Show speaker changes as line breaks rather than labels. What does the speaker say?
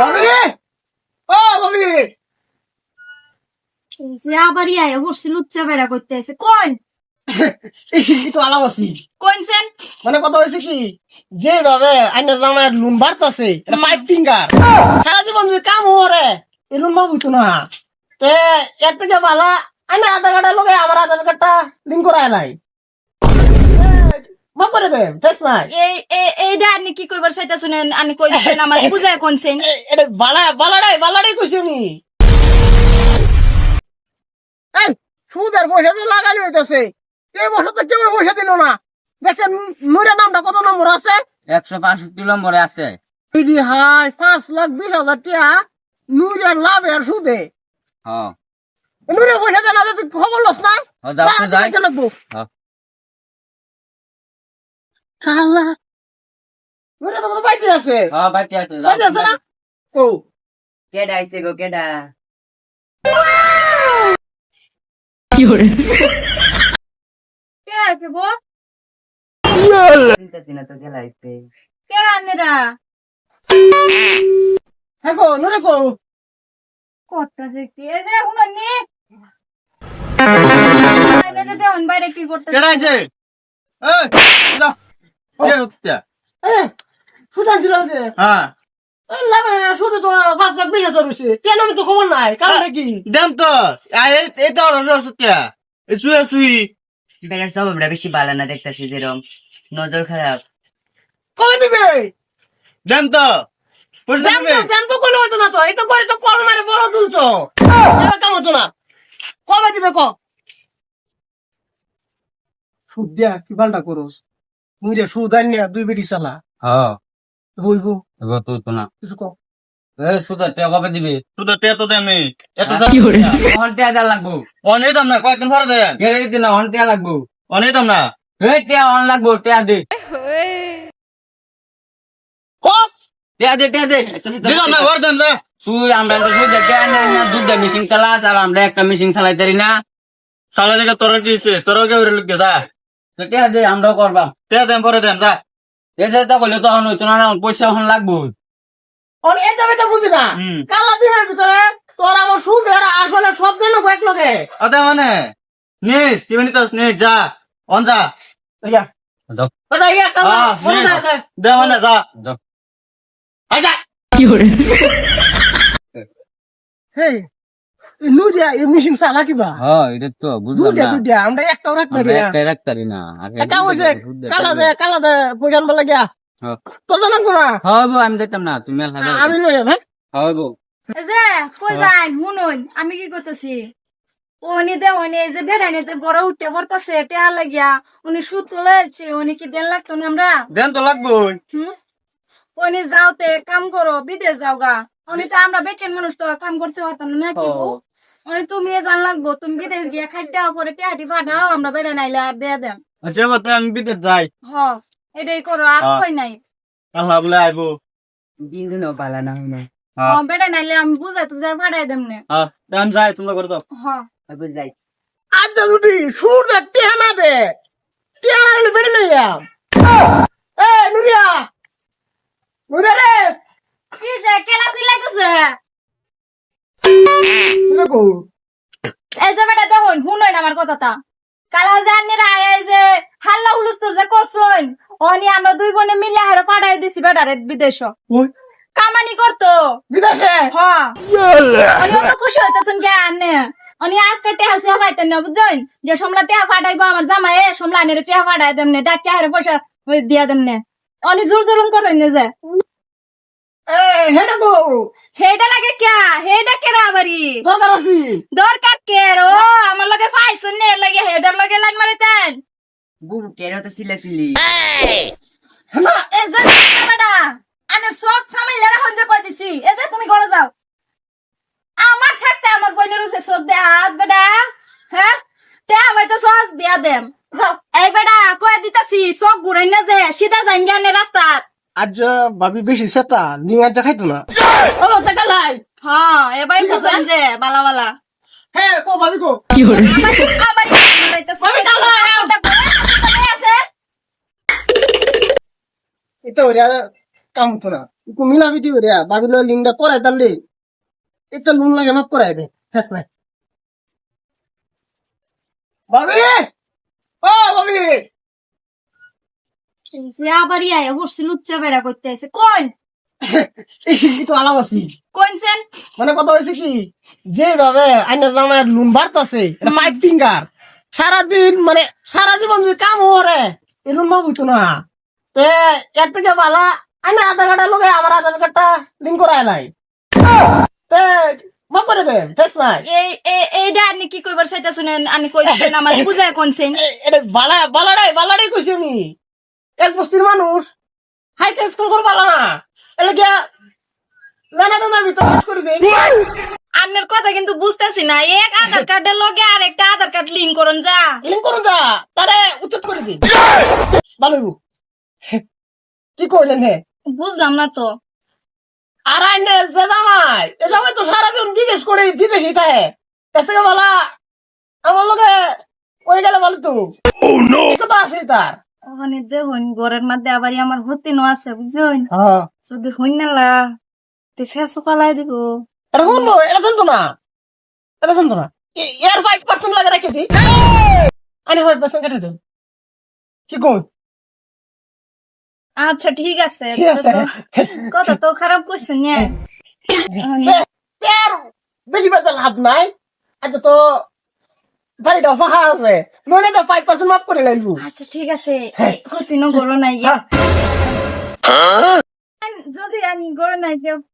ভাবি ও ভাবি
সে আবার ইয়া বসছি লুচ্চা বেড়া করতে আছে। কোন
কিন্তু আলাপ আছি?
কোন সেন?
মানে কথা হয়েছে কি যেভাবে আইনা জামায় লুন বাড়তাছে এটা পাইপ ফিঙ্গার। সারা জীবন যদি কাম হরে এই লুন বাবু তো না। তে এর থেকে বালা আমি আধার কার্ডের লগে আমার আধার কার্ডটা লিঙ্ক করা এলাই মাফ করে দে টেস নাই
এই এই এইটা আপনি কি কইবার চাইতাছেন? আমি কইছেন আমার বুঝায় কোনছেন
এটা বালা বালাটাই বালাটাই কইছি নি। এই সুদের পয়সা দিয়ে লাগানি হইতাছে। এই বছর তো কেউ পয়সা দিল না। দেখছেন নুরের নামটা কত নম্বর আছে?
একশো পাঁচষট্টি নম্বরে আছে।
হাই পাঁচ লাখ বিশ হাজার টাকা নুরের লাভ আর সুদে।
হ্যাঁ
নুরের পয়সা দেন তুই খবর লস না? লাগবো।
হ্যাঁ।
কালা নুরে তোমার বাইতে আছে?
হ্যাঁ বাচ্চা আছে
বাইতে আছে না? ও।
কেডা আইছে গো কেডা?
কে আছে বো
চিন্তাছি না তো কেডা আইছে?
কে রান্নেরা
হ্যাঁ গো কো
কটটা দেখতে। এই যে শুনুন নি? বাইরে কি করতে
কেডা আইছে? এই যা।
এ সুদান দিলাম যে
হ্যাঁ
এই তো পাঁচ লাখ বিশ হাজার হয়েছে কেন আমি তো খবর নাই কারণ কি
দেন তো এটা হলো শুয়ে শুই
বেটার সব আমরা বেশি ভালো না দেখতেছি যেরকম নজর খারাপ
কবে দিবে
দেন তো
তো দাম তো কোনো হতো না তো এই তো করে তো কল মারে বড় তুলছো এবার কাম হতো না কবে দিবে ক সুদ দিয়া কি বালটা করোস মুই সুদ আন দুই বেটি চালা?
হ্যাঁ
বইবো
এবার তুই তো না।
কিছু ক
এ সুদা তে কবে দিবি?
তুই তো তে তো দেন নেই এত
অন টিয়া দা লাগবো।
অনেক দাম না কয়েকদিন পরে দেন।
গেলে দিন অন টিয়া লাগবো।
অনেক দাম না।
এ টিয়া অন লাগবো টিয়া দে।
ক
টিয়া দে টিয়া দে।
দিলাম না ঘর দেন যা।
তুই আমরা তো সুদা টিয়া না না দুধ মেশিন চালাস আর আমরা একটা মেশিন চালাই না।
থেকে তোর কি হইছে? তোর কে লুকে দা
তো টিয়া দে আমরাও করবা?
তে দেন পরে দেন যা।
এসে তো করলে তখন হইতো না না পয়সা এখন লাগবো।
ওর এটা বেটা বুঝি না কালা দিনের ভিতরে তোর আমার সুদ আসলে সব দিন এক লগে।
আদা মানে নিস কি বানি তোস নিস যা অন যা।
ইয়া
দাও
আচ্ছা ইয়া কালা
দে মানে যা।
দাও
আজা
হে নুরিয়া এই চালা কিবা?
হ্যাঁ এটা তো বুঝলাম না।
দুইটা আমরা একটাও রাখতে পারি না।
একটাই না আগে
কাম
দে,
কালা
দুধ
দে
দে।
কালা দে পয়সা আনবার লাগিয়া
হ্যাঁ বউ, আমি যেতাম না তুমি মেলা
আমি লই যাম হ্যাঁ?
হ্যাঁ বউ।
এই যে কই যান শুনুন আমি কি করতেছি? উনি দে উনি এই যে গড়ে উঠতে পড়তেছে টেহা লাগিয়া। উনি সুদ তুলে যাচ্ছে উনি কি দেন লাগতো না আমরা?
দেন তো লাগবই।
হুম? উনি যাওতে কাম করো বিদেশ যাও গা। উনি তো আমরা বেকেন মানুষ তো কাম করতে পারতাম না কি? উনি তুমি জান লাগবো তুমি বিদেশ গিয়ে খাদ্য পরে টেহাটি পাঠাও আমরা বেড়ে নাইলে আর দেয়া দেন
আচ্ছা তো আমি বিদেশ যাই।
হ এটাই করো আর
হ্যাঁ।
কই নাই?
আল্লাহ বলে আইবো।
দিন দিনও পালা না হয়।
হ্যাঁ
বেড়ে নাইলে আমি বুঝাই তো যাই পাঠাই দেম নে।
হ্যাঁ আমি যাই তোমরা করে দাও।
হ।
আমি যাই।
আজ যদি সুর দে টিয়া না দে। টিয়া না দিলে বেড়ে লই এ নুরিয়া। নুরিয়া রে।
কি সে কেলা
কো
এই যে বেটা দেখুন শুনুন আমার কথাটা। কাল হাজার আন্নিরা এই যে হাল্লা হুলুস্তুর যে করছুন অনি আমরা দুই বোনে মিলে হারে পাঠাই দিছি বেটারে বিদেশ।
ওই?
কামানি করতো।
বিদেশে?
হ্যাঁ। অনি অত খুশি হইতেছেন কে আনে? অনি আজকে টেহা সিয়া পাইতেন না বুঝছেন? যে সমলা টেহা পাঠাইবো আমার জামাই সমলা আনের টেহা পাঠাই দেন নে ডাক হারে পয়সা দিয়া দেন নে। অনি জোর জুলুম করেন যে।
হেডা কো
হেডা লাগে কে হেডা কেরা আবারি
দরকার আছে।
দরকার কে আমার লগে পাইছুন নে লাগে হেডার লগে লাইন মারিতেন।
বউ, কেন তো চিল্লাচিল্লি?
না
এই যে বেটা আনের সব সামাইলে রাখুন যে কই দিছি। যে তুমি ঘরে যাও। আমার থাকতে আমার বোনের উঠে সব দে হাত বেটা হ্যাঁ? তে আমি তো সস দিয়া দেম। যাও এই বেটা কই দিতাছি সব ঘুরাই না যে সিধা যাই জ্ঞানের রাস্তাত
আজ ভাবি বেশি সেতা নিয়ে যা খাইতো না। ও টাকা লাই
হ্যাঁ এবাই বুঝেন যে বালা বালা।
হ্যাঁ কো ভাবি কো।
আবার। আছে
এটা ওরা কাম তো না। করাই লুন লাগে করাই দে ফেস নাই। ভাবি! ও ভাবি!
সে আবার বসছে লুচ্চা বেড়া করতে আছে কোন
একটু আলাপ আছি।
কোনছেন
মানে কথা হয়েছে কি? যেভাবে আইনের জামাই লুন বাড়তাছে পাইপ ফিঙ্গার। সারাদিন মানে সারা জীবন যদি কাম হরে এই লুন ভাবুতো না। তে এর থেকে বালা আমি আধার কার্ডের আমার আধার কার্ডটা লিঙ্ক করাই লাই তে মাফ করে দেন ফেস নাই।
এই এই- এইটা আপনি কি কইবার আমি কই দিছেন আমার বুঝায় কোনছেন
এটা বালা কইছি আমি। এক বস্তির মানুষ হাই স্কুল করে বালা না। এলে গিয়া নানা দানার ভিতর কাজ করে দেয়
আপনার কথা কিন্তু বুঝতেছি না। এক আধার কার্ডের লগে আর একটা আধার কার্ড লিঙ্ক করুন যা।
লিঙ্ক করুন যা তারে উচিত করে দিন ভালো হইবো। কি কইলেন হে?
বুঝলাম না তো।
আর আইনে যে জামাই এ জামাই তো সারাদিন বিদেশ করে বিদেশি থাকে। এসে বলা আমার লগে ওই গেলে ভালো তো কথা আছে তার।
ওখানে দেখুন ঘরের মধ্যে আবার আমার হতে নো আছে বুঝুন
হ্যাঁ।
যদি হইন না লা তে ফেসো পালাই দিব।
এটা শুনব এটা শুনতো না। এটা শুনতো না। এর ফাইভ পার্সেন্ট লাগে রেখে দি। আরে ফাইভ পার্সেন্ট কেটে দেন কি কই?
আচ্ছা ঠিক আছে। কথা তো খারাপ করছেন না।
এর বেশি লাভ নাই। আচ্ছা তো বাড়িটা ফাঁকা আছে। নইলে তো ফাইভ পার্সেন্ট মাফ করে লাইলবো
আচ্ছা ঠিক আছে। ক্ষতি নো গরো নাই গিয়া যদি আমি গরো নাই